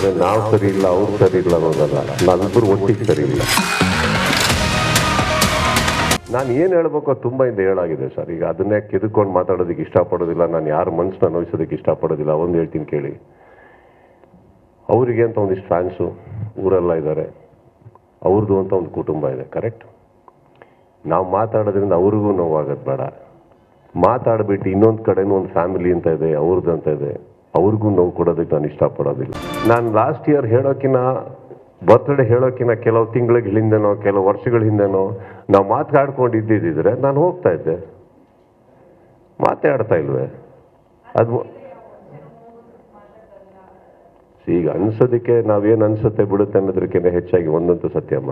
ಅಂದ್ರೆ ನಾವು ಸರಿ ಇಲ್ಲ, ಅವ್ರು ಸರಿ ಇಲ್ಲ ಅನ್ನೋದಲ್ಲ. ನಾವಿಬ್ಬರು ಒಟ್ಟಿಗೆ ಸರಿ ಇಲ್ಲ. ನಾನು ಏನು ಹೇಳ್ಬೇಕು ತುಂಬ ಇಂದ ಹೇಳಾಗಿದೆ ಸರ್. ಈಗ ಅದನ್ನೇ ಕೆದ್ಕೊಂಡು ಮಾತಾಡೋದಕ್ಕೆ ಇಷ್ಟಪಡೋದಿಲ್ಲ, ನಾನು ಯಾರ ಮನಸ್ಸನ್ನ ನೋಯಿಸೋದಕ್ಕೆ ಇಷ್ಟಪಡೋದಿಲ್ಲ, ಒಂದು ಹೇಳ್ತೀನಿ ಕೇಳಿ. ಅವರಿಗೆ ಅಂತ ಒಂದಿಷ್ಟು ಫ್ಯಾನ್ಸು ಊರೆಲ್ಲ ಇದ್ದಾರೆ ಅವ್ರದ್ದು ಅಂತ ಒಂದು ಕುಟುಂಬ ಇದೆ ಕರೆಕ್ಟ್ ನಾವು ಮಾತಾಡೋದ್ರಿಂದ ಅವ್ರಿಗೂ ನೋವಾಗೋದು ಬೇಡ. ಮಾತಾಡ್ಬಿಟ್ಟು ಇನ್ನೊಂದು ಕಡೆನೂ ಒಂದು ಫ್ಯಾಮಿಲಿ ಅಂತ ಇದೆ ಅವ್ರದ್ದು ಅಂತ ಇದೆ. ಅವ್ರಿಗೂ ನೋವು ಕೊಡೋದಕ್ಕೆ ನಾನು ಇಷ್ಟಪಡೋದಿಲ್ಲ. ನಾನು ಲಾಸ್ಟ್ ಇಯರ್ ಹೇಳೋಕಿನ ಬರ್ತ್ಡೇ ಹೇಳೋಕಿನ ಕೆಲವು ತಿಂಗಳಿಗೆ ಹಿಂದೆನೋ ಕೆಲವು ವರ್ಷಗಳ ಹಿಂದೆನೋ ನಾವು ಮಾತಾಡ್ಕೊಂಡಿದ್ದಿದ್ರೆ ನಾನು ಹೋಗ್ತಾ ಇದ್ದೆ. ಮಾತಾಡ್ತಾ ಇಲ್ವೇ? ಅದು ಈಗ ಅನ್ಸೋದಕ್ಕೆ ನಾವೇನು ಅನ್ಸುತ್ತೆ ಬಿಡುತ್ತೆ ಅನ್ನೋದಕ್ಕಿಂತ ಹೆಚ್ಚಾಗಿ ಒಂದಂತೂ ಸತ್ಯಮ್ಮ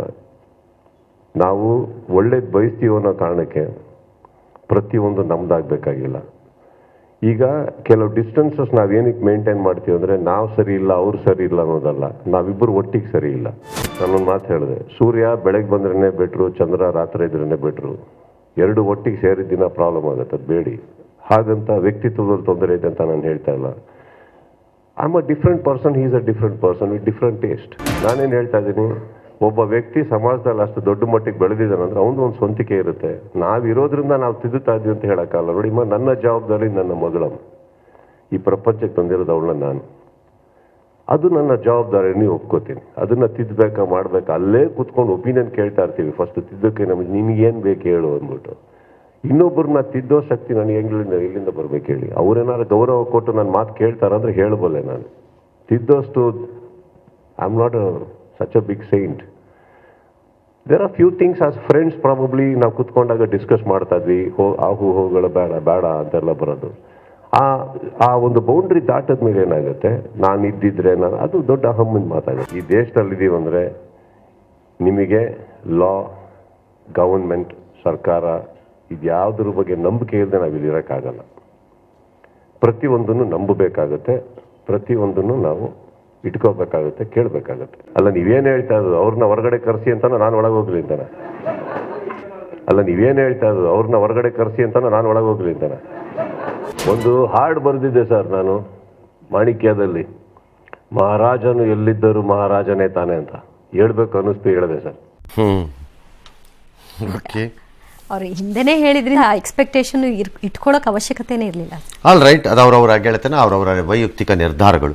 ನಾವು ಒಳ್ಳೇದು ಬಯಸ್ತೀವೋ ಅನ್ನೋ ಕಾರಣಕ್ಕೆ ಪ್ರತಿಯೊಂದು ನಮ್ದಾಗಬೇಕಾಗಿಲ್ಲ. ಈಗ ಕೆಲವು ಡಿಸ್ಟೆನ್ಸಸ್ ನಾವೇನಕ್ಕೆ ಮೇಂಟೈನ್ ಮಾಡ್ತೀವಿ ಅಂದರೆ ನಾವು ಸರಿ ಇಲ್ಲ, ಅವ್ರು ಸರಿ ಇಲ್ಲ ಅನ್ನೋದಲ್ಲ. ನಾವಿಬ್ಬರು ಒಟ್ಟಿಗೆ ಸರಿ ಇಲ್ಲ. ನಾನೊಂದು ಮಾತು ಹೇಳಿದೆ. ಸೂರ್ಯ ಬೆಳಗ್ಗೆ ಬಂದ್ರೇ ಬೆಟ್ರು ಚಂದ್ರ ರಾತ್ರಿ ಇದ್ರೇ ಬೆಟ್ರು ಎರಡು ಒಟ್ಟಿಗೆ ಸೇರಿದ ದಿನ ಪ್ರಾಬ್ಲಮ್ ಆಗುತ್ತೆ ಬೇಡಿ. ಹಾಗಂತ ವ್ಯಕ್ತಿತ್ವದಲ್ಲಿ ತೊಂದರೆ ಇದೆ ಅಂತ ನಾನು ಹೇಳ್ತಾ ಇಲ್ಲ. Am a different person is a different person with different taste ನಾನೇನು ಹೇಳ್ತಾ ಇದ್ದೀನಿ? ಒಬ್ಬ ವ್ಯಕ್ತಿ ಸಮಾಜದಲ್ಲಿ ಅಷ್ಟು ದೊಡ್ಡ ಮಟ್ಟಿಗೆ ಬೆಳೆದಿದ್ದಾನೆ ಅಂದ್ರೆ ಅವನು ಒಂದು ಸ್ವಂತಿಕೆ ಇರುತ್ತೆ. ನಾವಿರೋದ್ರಿಂದ ನಾವು ತಿದ್ದುತ್ತಾ ಇದ್ವಿ ಅಂತ ಹೇಳೋಕ್ಕಲ್ಲ ನೋಡಿ ನನ್ನ ಜವಾಬ್ದಾರಿ ನನ್ನ ಮಗಳಮ್ಮ ಈ ಪ್ರಪಂಚಕ್ಕೆ ತಂದಿರೋದು ಅವಳನ್ನ ನಾನು. ಅದು ನನ್ನ ಜವಾಬ್ದಾರಿ, ನೀವು ಒಪ್ಕೋತೀನಿ. ಅದನ್ನ ತಿದ್ದಬೇಕಾ ಮಾಡ್ಬೇಕಾ, ಅಲ್ಲೇ ಕುತ್ಕೊಂಡು ಒಪಿನಿಯನ್ ಕೇಳ್ತಾ ಇರ್ತೀವಿ. ಫಸ್ಟ್ ತಿದ್ದಕ್ಕೆ ನಮಗೆ ನಿನಗೇನು ಬೇಕು ಹೇಳು ಅಂದ್ಬಿಟ್ಟು. ಇನ್ನೊಬ್ಬರನ್ನ ತಿದ್ದೋ ಶಕ್ತಿ ನನಗೆ ಹೆಂಗ್ಲಿಂದ, ಎಲ್ಲಿಂದ ಬರ್ಬೇಕು ಹೇಳಿ. ಅವ್ರೇನಾದ್ರು ಗೌರವ ಕೊಟ್ಟು ನನ್ನ ಮಾತು ಕೇಳ್ತಾರಂದ್ರೆ ಹೇಳಬಲ್ಲೆ ನಾನು. ತಿದ್ದೋಷ್ಟು I am not such a big saint there are few things as friends probably ನಾವು ಕುತ್ಕೊಂಡಾಗ ಡಿಸ್ಕಸ್ ಮಾಡ್ತಾ ಇದ್ವಿ, ಹೋ, ಆ ಹೂ ಹೋಗಳು ಬೇಡ ಬೇಡ ಅಂತೆಲ್ಲ ಬರೋದು. ಆ ಆ ಒಂದು ಬೌಂಡ್ರಿ ದಾಟದ ಮೇಲೆ ಏನಾಗುತ್ತೆ? ನಾನು ಇದ್ದಿದ್ರೆ ನಾನು ಅದು ದೊಡ್ಡ ಅಹಮ್ಮಿನ ಮಾತಾಗುತ್ತೆ. ಈ ದೇಶದಲ್ಲಿ ಇದೀವಿ ಅಂದರೆ ನಿಮಗೆ ಲಾ ಗವರ್ಮೆಂಟ್ ಸರ್ಕಾರ ಇದ್ಯಾವುದ್ರ ಬಗ್ಗೆ ನಂಬಿಕೆ ಇಲ್ಲದೆ ನಾವು ಇಲ್ಲಿರೋಕ್ಕಾಗಲ್ಲ ಪ್ರತಿಯೊಂದನ್ನು ನಂಬಬೇಕಾಗುತ್ತೆ. ಪ್ರತಿಯೊಂದನ್ನು ನಾವು ಇಟ್ಕೋಬೇಕಾಗುತ್ತೆ ಕೇಳಬೇಕಾಗುತ್ತೆ. ಅಲ್ಲ ನೀವೇನು ಹೇಳ್ತಾ ಇರೋದು? ಅವ್ರನ್ನ ಹೊರಗಡೆ ಕರೆಸಿ ಅಂತ ನಾನು ಒಳಗೆ ಹೋಗ್ಲಿ ಅಂತಾನೆ. ಅಲ್ಲ ನೀವೇನು ಹೇಳ್ತಾ ಇರೋದು? ಅವ್ರನ್ನ ಹೊರಗಡೆ ಕರೆಸಿ ಅಂತ ನಾನು ಒಳಗೆ ಹೋಗ್ಲಿ ಅಂತಾನೆ. ಒಂದು ಹಾಡು ಬರೆದಿದ್ದೆ ಸರ್ ನಾನು ಮಾಣಿಕ್ಯದಲ್ಲಿ. ಮಹಾರಾಜನು ಎಲ್ಲಿದ್ದರು ಮಹಾರಾಜನೇ ತಾನೆ ಅಂತ. ಹೇಳ್ಬೇಕು ಅನ್ನಿಸ್ತು ಹೇಳಿದೆ ಸರ್. ಹ್ಮ್. ಓಕೆ. ಅವ್ರು ಹಿಂದೆನೇ ಹೇಳಿದ್ರಿಂದ ಆ ಎಕ್ಸ್ಪೆಕ್ಟೇಷನ್ ಇಟ್ಕೊಳ್ಳೋಕೆ ಅವಶ್ಯಕತೆನೇ ಇರಲಿಲ್ಲ. ಆಲ್ ರೈಟ್ ಅದು ಅವರವರ ಗೆಳೆತನ ಅವ್ರವ್ರ ವೈಯಕ್ತಿಕ ನಿರ್ಧಾರಗಳು.